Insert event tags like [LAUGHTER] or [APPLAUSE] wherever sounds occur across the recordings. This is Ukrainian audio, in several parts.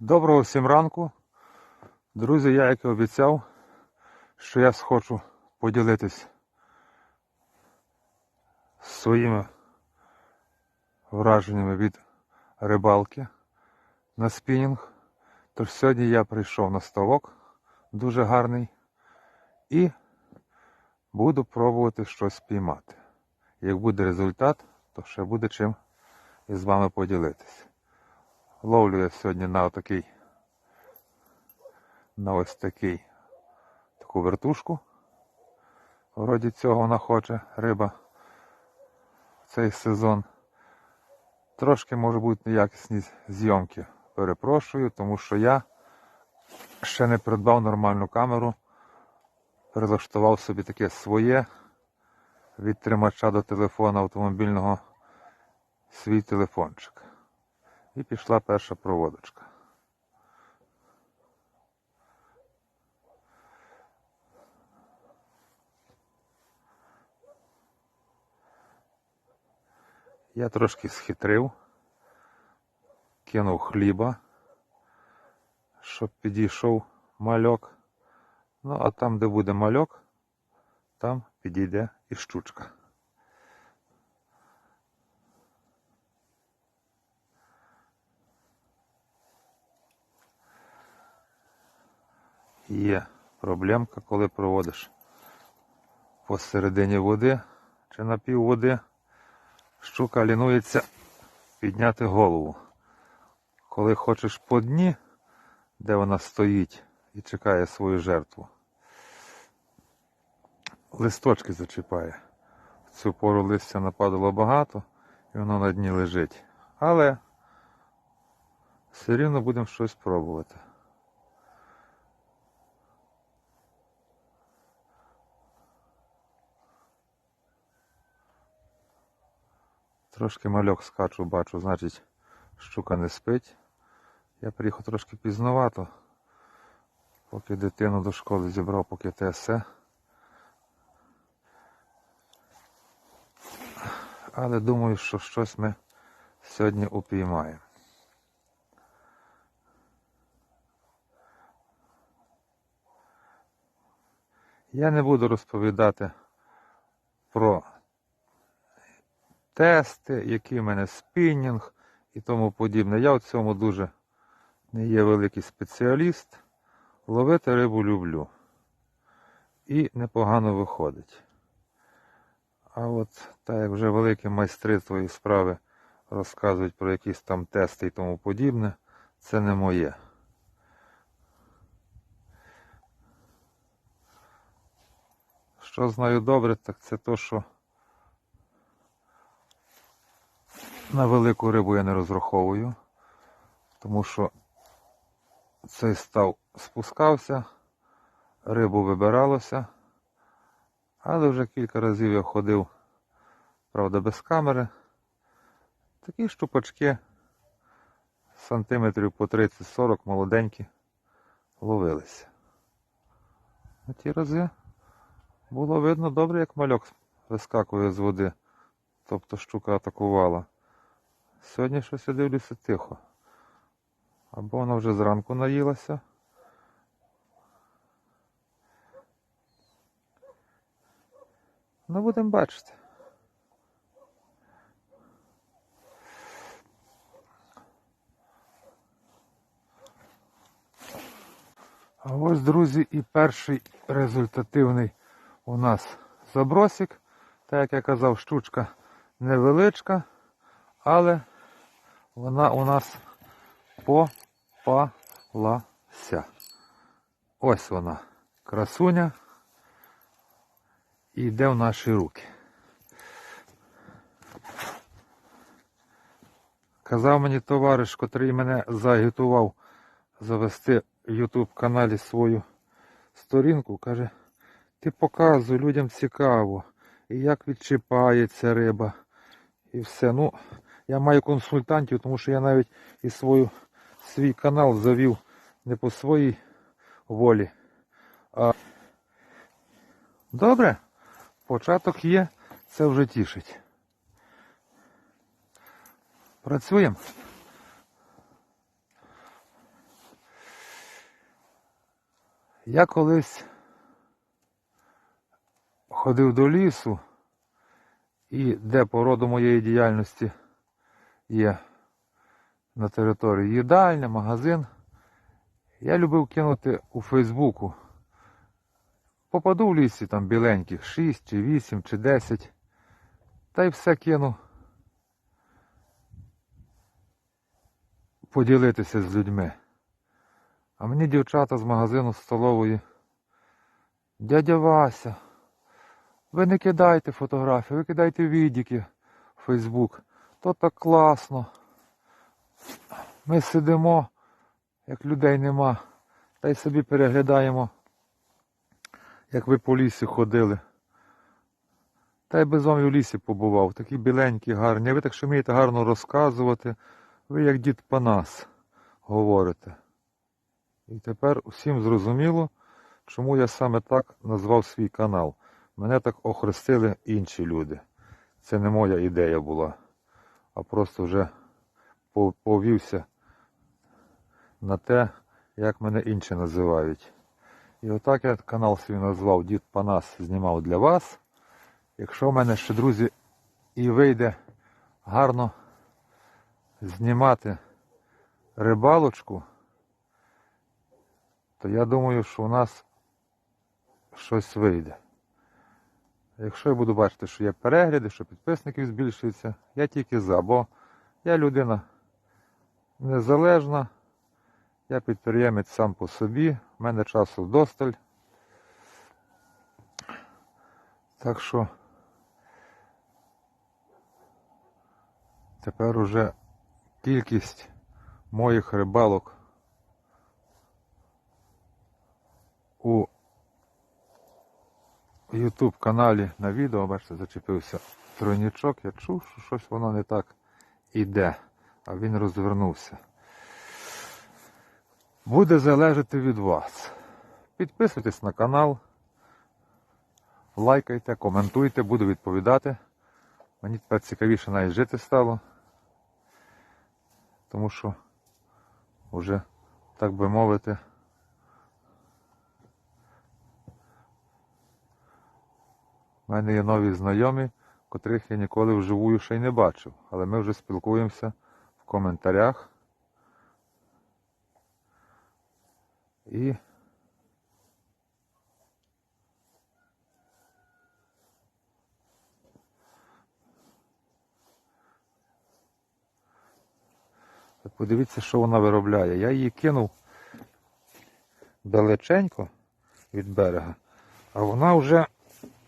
Доброго всім ранку. Друзі, я як і обіцяв, що я схочу поділитись своїми враженнями від рибалки на спінінг. Тож сьогодні я прийшов на ставок, дуже гарний, і буду пробувати щось піймати. Як буде результат, то ще буде чим із вами поділитись. Ловлю я сьогодні на отакий, на ось такий таку вертушку. Вроді цього вона хоче риба цей сезон. Трошки може бути неякісні зйомки. Перепрошую, тому що я ще не придбав нормальну камеру. Перелаштував собі таке своє від тримача до телефона автомобільного свій телефончик. І пішла перша проводочка. Я трошки схитрив, кинув хліба, щоб підійшов мальок. Ну, а там, де буде мальок, там підійде і щучка. Є проблемка, коли проводиш посередині води чи на пів води, щука лінується підняти голову. Коли хочеш по дні, де вона стоїть і чекає свою жертву, листочки зачіпає. В цю пору листя нападало багато і воно на дні лежить. Але все рівно будемо щось пробувати. Трошки мальок скачу, бачу, значить щука не спить. Я приїхав трошки пізновато, поки дитину до школи зібрав, поки те. Але думаю, що щось ми сьогодні упіймаємо. Я не буду розповідати про тести, який в мене спінінг і тому подібне. Я в цьому дуже не є великий спеціаліст. Ловити рибу люблю. І непогано виходить. А от так як вже великі майстри твої справи розказують про якісь там тести і тому подібне, це не моє. Що знаю добре, так це то, що На велику рибу я не розраховую, тому що цей став спускався, рибу вибиралося, але вже кілька разів я ходив, правда, без камери. Такі щупачки сантиметрів по 30-40 молоденькі ловилися. На ті рази було видно добре, як мальок вискакує з води, тобто щука атакувала. Сьогодні щось я дивлюся тихо. Або вона вже зранку наїлася. Ну, будемо бачити. А ось, друзі, і перший результативний у нас забросик. Так як я казав, штучка невеличка але вона у нас попалася. Ось вона, красуня, і йде в наші руки. Казав мені товариш, котрий мене загітував завести в YouTube каналі свою сторінку, каже, ти показуй, людям цікаво, і як відчіпається риба, і все. Ну, я маю консультантів, тому що я навіть і свою, свій канал завів не по своїй волі. А... Добре, початок є, це вже тішить. Працюємо. Я колись ходив до лісу, і де по роду моєї діяльності є на території їдальня, магазин. Я любив кинути у Фейсбуку. Попаду в лісі там біленьких 6 чи 8 чи 10. Та й все кину. Поділитися з людьми. А мені дівчата з магазину столової. Дядя Вася, ви не кидайте фотографії, ви кидайте відіки в Фейсбук. То так класно. Ми сидимо, як людей нема, та й собі переглядаємо, як ви по лісі ходили. Та й без вами в лісі побував, такі біленькі, гарні. Ви так що вмієте гарно розказувати. Ви як дід Панас говорите. І тепер усім зрозуміло, чому я саме так назвав свій канал. Мене так охрестили інші люди. Це не моя ідея була, а просто вже повівся на те, як мене інші називають. І отак я канал свій назвав Дід Панас знімав для вас. Якщо в мене ще, друзі, і вийде гарно знімати рибалочку, то я думаю, що у нас щось вийде. Якщо я буду бачити, що є перегляди, що підписників збільшується, я тільки за, бо я людина незалежна, я підприємець сам по собі, в мене часу вдосталь. Так що тепер уже кількість моїх рибалок у YouTube каналі на відео, бачите, зачепився тройнічок, я чув, що щось воно не так іде, а він розвернувся. Буде залежати від вас. Підписуйтесь на канал, лайкайте, коментуйте, буду відповідати. Мені тепер цікавіше навіть жити стало. Тому що вже, так би мовити, в мене є нові знайомі, котрих я ніколи вживую ще й не бачив. Але ми вже спілкуємося в коментарях. І Подивіться, що вона виробляє. Я її кинув далеченько від берега, а вона вже,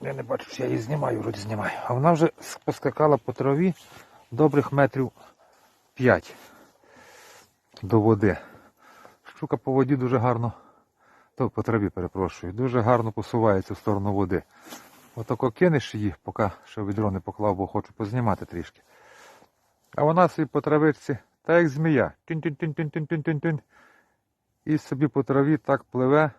я не бачу, що я її знімаю, вроді знімаю, а вона вже поскакала по траві добрих метрів 5 до води. Щука по воді дуже гарно, то по траві перепрошую, дуже гарно посувається в сторону води. Отако кинеш її, поки ще відро не поклав, бо хочу познімати трішки. А вона собі по травичці, та як змія. Тюн-тюн-тюн-тюн-тюн-тюн-тюн. І собі по траві так пливе.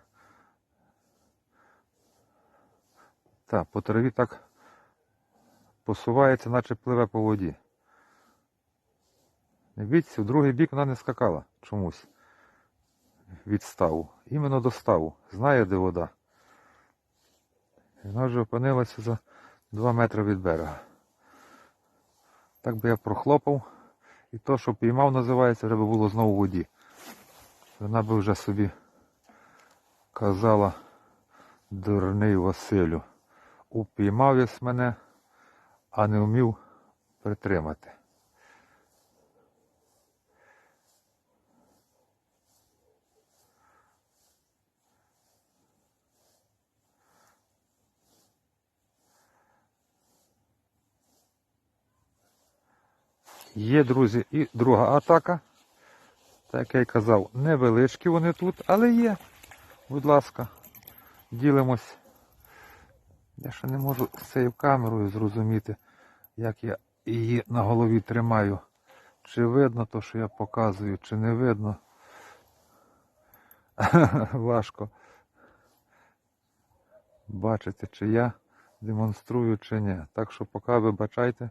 Так, по траві так посувається, наче пливе по воді. Не біться, в другий бік вона не скакала чомусь від ставу. Іменно до ставу. Знає, де вода. Вона вже опинилася за 2 метри від берега. Так би я прохлопав. І то, що піймав, називається, би було знову в воді. Вона би вже собі казала дурний Василю. Упіймав єс мене, а не вмів притримати. Є, друзі, і друга атака. Так як я й казав, невеличкі вони тут, але є. Будь ласка, ділимось. Я ще не можу з цією камерою зрозуміти, як я її на голові тримаю. Чи видно то, що я показую, чи не видно. [LAUGHS] Важко. Бачите, чи я демонструю, чи ні. Так що поки вибачайте.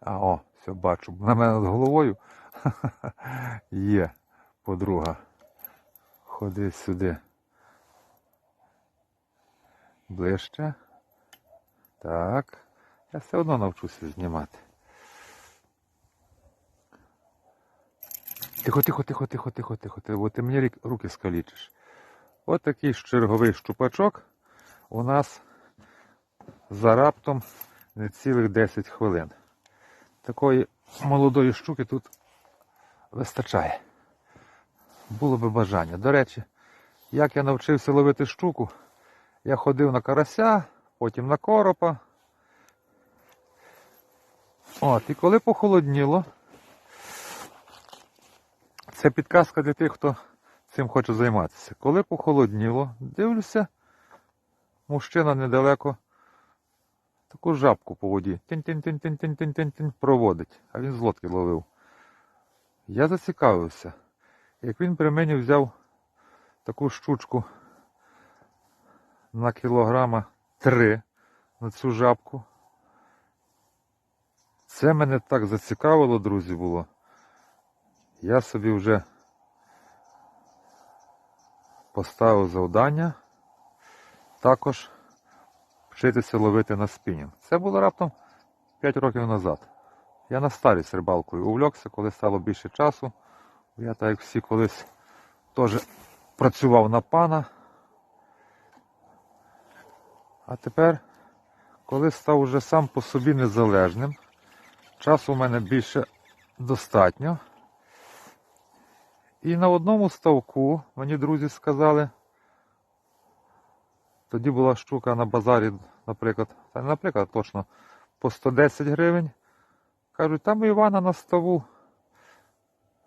А, о, Все бачу. На мене над головою [LAUGHS] є подруга. Ходи сюди. Ближче. Так. Я все одно навчуся знімати. Тихо, тихо, тихо, тихо, тихо, тихо, тихо, бо ти мені руки скалічиш. От такий черговий щупачок у нас за раптом не цілих 10 хвилин. Такої молодої щуки тут вистачає. Було би бажання. До речі, як я навчився ловити щуку, я ходив на карася, потім на коропа. От, і коли похолодніло, це підказка для тих, хто цим хоче займатися. Коли похолодніло, дивлюся, мужчина недалеко таку жабку по воді. Тінь-тінь-тінь-тінь-тінь-тінь-тінь проводить, а він з лодки ловив. Я зацікавився. Як він при мені взяв таку щучку на кілограма три на цю жабку. Це мене так зацікавило, друзі, було. Я собі вже поставив завдання також вчитися ловити на спінінг. Це було раптом 5 років назад. Я на старість рибалкою увлекся, коли стало більше часу. Я так як всі колись теж працював на пана. А тепер, коли став уже сам по собі незалежним, часу у мене більше достатньо. І на одному ставку мені друзі сказали, тоді була щука на базарі, наприклад, та не наприклад, точно по 110 гривень. Кажуть, там у Івана на ставу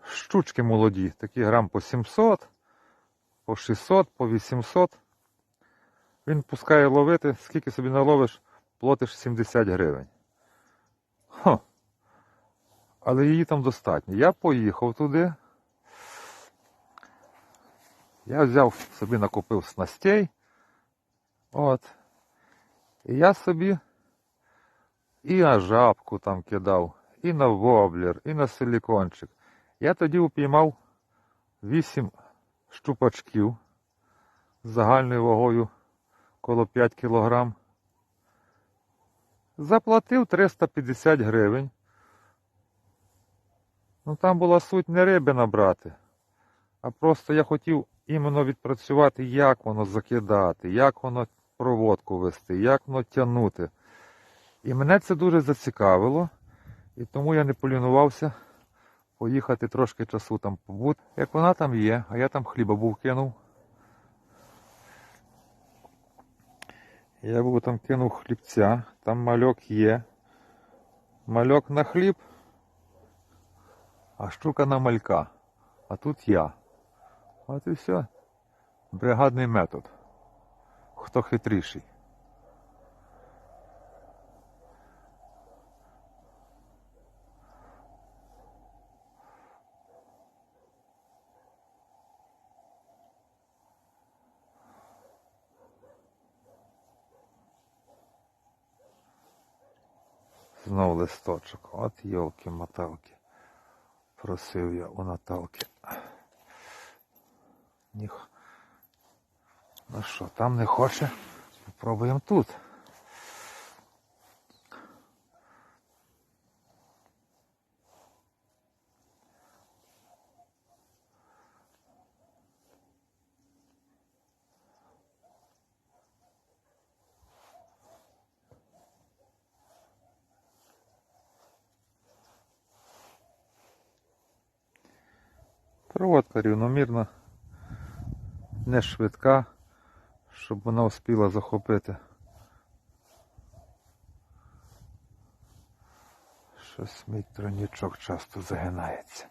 щучки молоді, такі грам по 700, по 600, по 800. Він пускає ловити, скільки собі наловиш, платиш 70 гривень. Хо. Але її там достатньо. Я поїхав туди. Я взяв собі накупив снастей. От. І я собі і на жабку там кидав, і на воблер, і на силікончик. Я тоді упіймав 8 щупачків з загальною вагою коло 5 кілограм. Заплатив 350 гривень. Ну там була суть не риби набрати, а просто я хотів іменно відпрацювати, як воно закидати, як воно проводку вести, як воно тягнути. І мене це дуже зацікавило, і тому я не полінувався поїхати трошки часу там побути. Як вона там є, а я там хліба був кинув. Я був там кинув хлібця, там мальок є. Мальок на хліб, а щука на малька. А тут я. От і все. Бригадний метод. Хто хитріший. Знов листочок. От йолки-моталки. Просив я у Наталки. Ніх. Ну що, там не хоче? Попробуємо тут. Проводка рівномірна, не швидка, щоб вона успіла захопити. Щось мій тронічок часто загинається.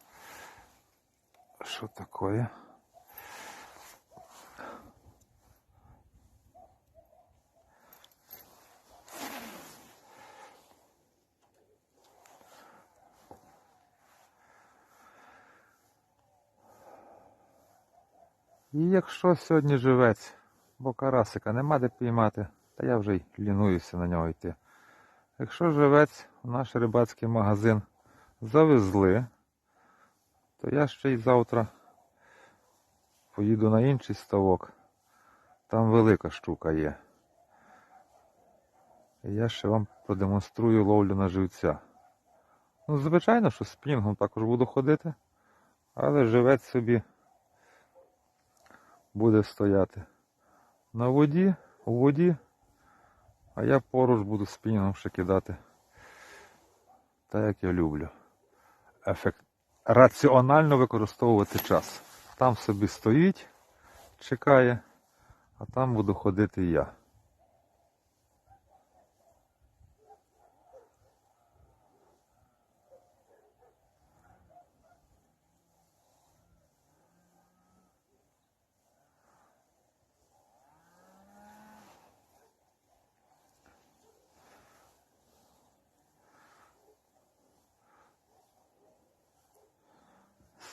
Що таке? І якщо сьогодні живець, бо карасика нема де піймати, та я вже й лінуюся на нього йти. Якщо живець, у наш рибацький магазин завезли, то я ще й завтра поїду на інший ставок. Там велика штука є. І я ще вам продемонструю ловлю на живця. Ну, звичайно, що з пінгом також буду ходити, але живець собі буде стояти на воді, у воді, а я поруч буду спінгом ще кидати. Так як я люблю. Ефект... Раціонально використовувати час. Там собі стоїть, чекає, а там буду ходити я.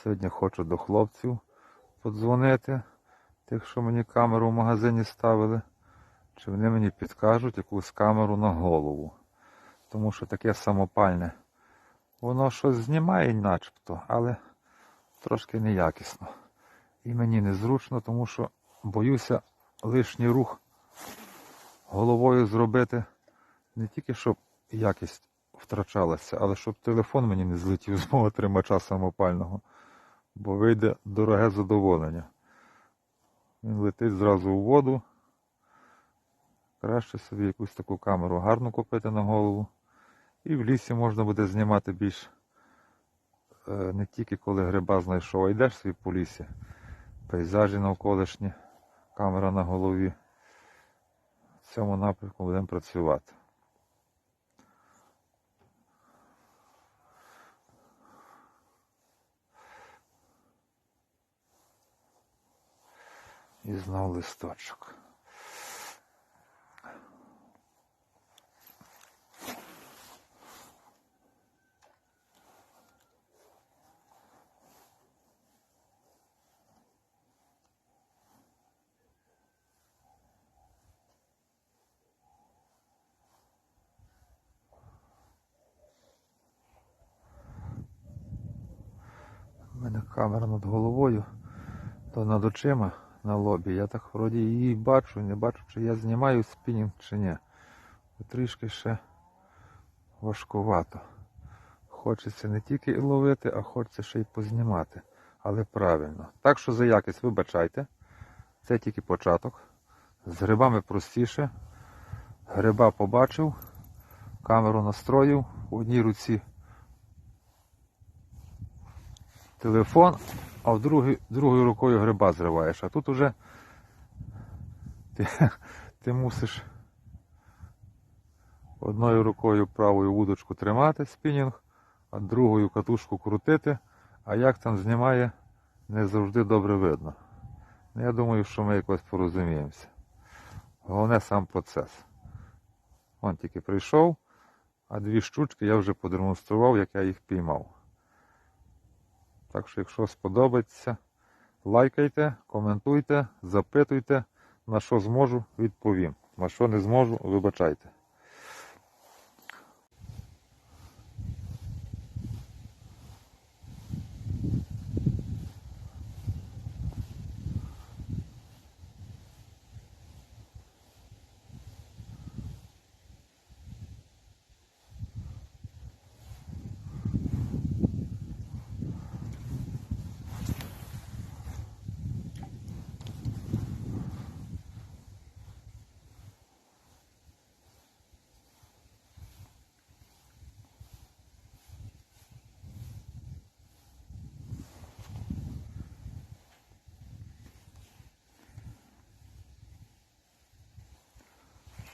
Сьогодні хочу до хлопців подзвонити, тих, що мені камеру в магазині ставили, чи вони мені підкажуть якусь камеру на голову. Тому що таке самопальне. Воно щось знімає начебто, але трошки неякісно. І мені незручно, тому що боюся лишній рух головою зробити не тільки щоб якість втрачалася, але щоб телефон мені не злетів з мого тримача самопального бо вийде дороге задоволення. Він летить зразу у воду. Краще собі якусь таку камеру гарно купити на голову. І в лісі можна буде знімати більш е, не тільки коли гриба знайшов, а йдеш собі по лісі. Пейзажі навколишні, камера на голові. В цьому напрямку будемо працювати. І знов листочок. У мене камера над головою, то над очима на лобі. Я так вроді її бачу, не бачу, чи я знімаю спінінг чи ні. Трішки ще важкувато. Хочеться не тільки ловити, а хочеться ще й познімати. Але правильно. Так що за якість вибачайте. Це тільки початок. З грибами простіше. Гриба побачив, камеру настроїв, в одній руці телефон, а в другій, другою рукою гриба зриваєш. А тут уже ти, ти мусиш одною рукою правою вудочку тримати спінінг, а другою катушку крутити. А як там знімає, не завжди добре видно. Ну, Я думаю, що ми якось порозуміємося. Головне сам процес. Вон тільки прийшов, а дві штучки я вже продемонстрував, як я їх піймав. Так що, якщо сподобається, лайкайте, коментуйте, запитуйте, на що зможу, відповім. На що не зможу, вибачайте.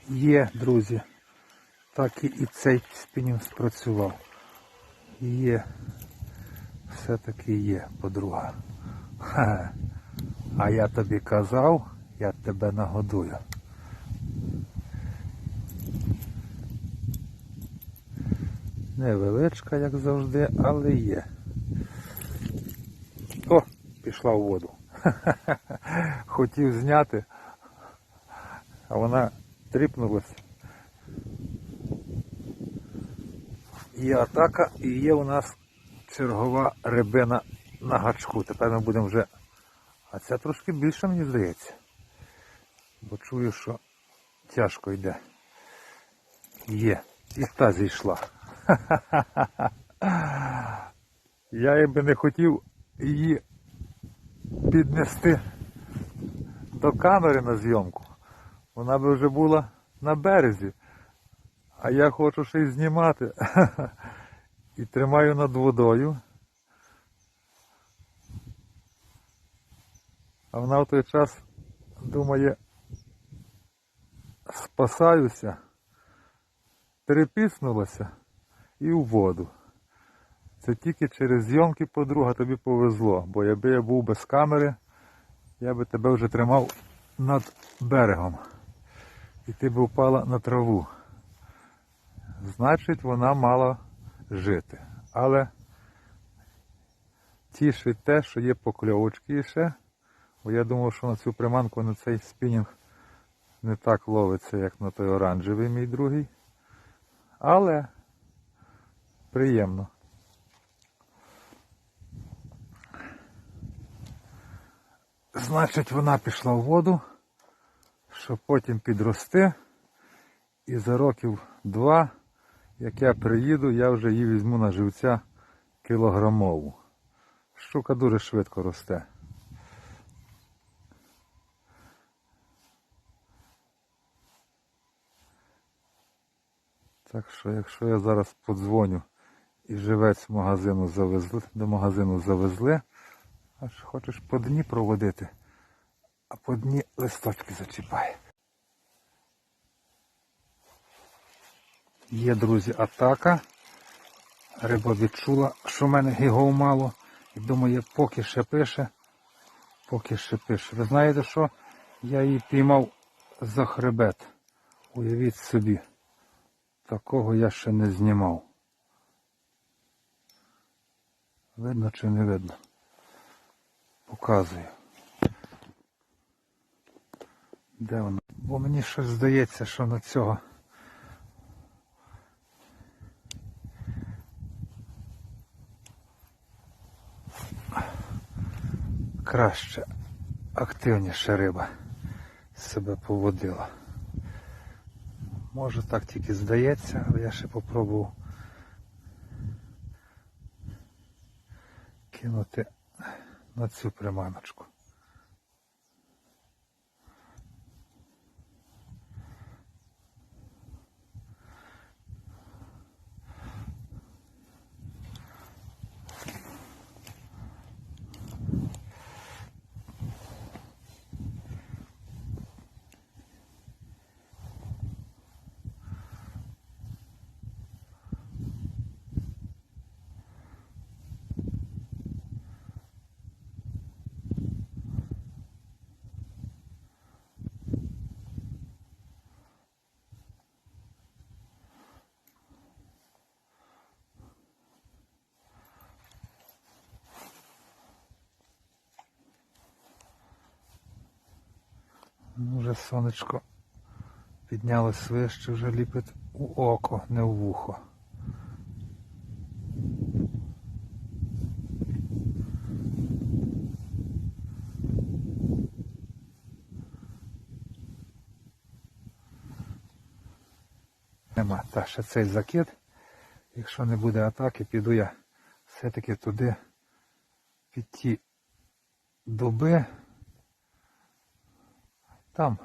Є, друзі. Так і, цей спінінг спрацював. Є. Все-таки є, подруга. Ха. А я тобі казав, я тебе нагодую. Невеличка, як завжди, але є. О, пішла в воду. Хотів зняти, а вона тріпнулась. Є атака і є у нас Чергова рибина на гачку. Тепер ми будемо вже. А ця трошки більше, мені здається. Бо чую, що тяжко йде. Є. І та зійшла. [LAUGHS] Я би не хотів її піднести до камери на зйомку. Вона би вже була на березі. А я хочу ще й знімати. [LAUGHS] І тримаю над водою. А вона в той час думає, спасаюся, перепіснулася і в воду. Це тільки через зйомки подруга тобі повезло, бо якби я був без камери, я би тебе вже тримав над берегом. І ти б впала на траву. Значить, вона мала жити. Але тішить те, що є покльовочки ще. Бо я думав, що на цю приманку на цей спінінг не так ловиться, як на той оранжевий мій другий. Але приємно. Значить, вона пішла в воду, щоб потім підрости. І за років два, як я приїду, я вже її візьму на живця кілограмову. Штука дуже швидко росте. Так що, якщо я зараз подзвоню і живець магазину завезли, до магазину завезли, аж хочеш по дні проводити, а по дні листочки зачіпає. Є, друзі, атака. Риба відчула, що в мене гігов мало. І думає, поки ще пише, поки ще пише. Ви знаєте що? Я її піймав за хребет. Уявіть собі. Такого я ще не знімав. Видно чи не видно? Показую. Де вона? Бо мені щось здається, що на цього. Краще, активніша риба себе поводила. Може так тільки здається, але я ще попробував кинути на цю приманочку. Вже сонечко піднялось вище, вже ліпить у око, не у вухо. Нема. Та ще цей закид. Якщо не буде атаки, піду я все-таки туди під ті дуби. Там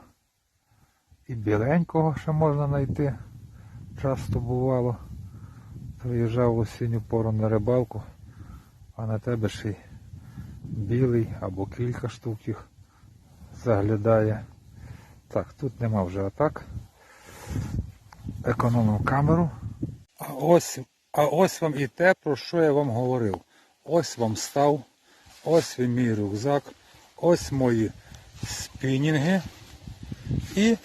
і біленького ще можна знайти. Часто бувало. Приїжджав в осінню пору на рибалку, а на тебе ще й білий або кілька штук їх заглядає. Так, тут нема вже атак. Економив камеру. А ось, а ось вам і те, про що я вам говорив. Ось вам став, ось мій рюкзак, ось мої спінінги. І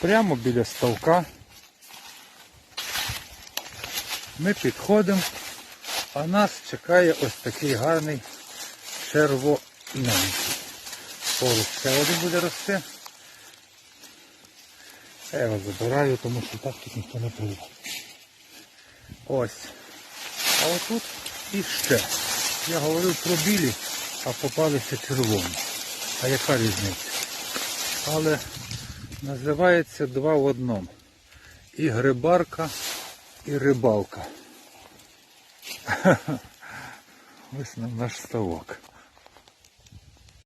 прямо біля ставка ми підходимо, а нас чекає ось такий гарний червоненький. Поруч ще один буде рости. Я його забираю, тому що так тут ніхто не прийде. Ось. А отут іще. Я говорив про білі, а попалися червоні. А яка різниця? Але називається два в одному. І грибарка, і рибалка. [LAUGHS] Ось нам наш ставок.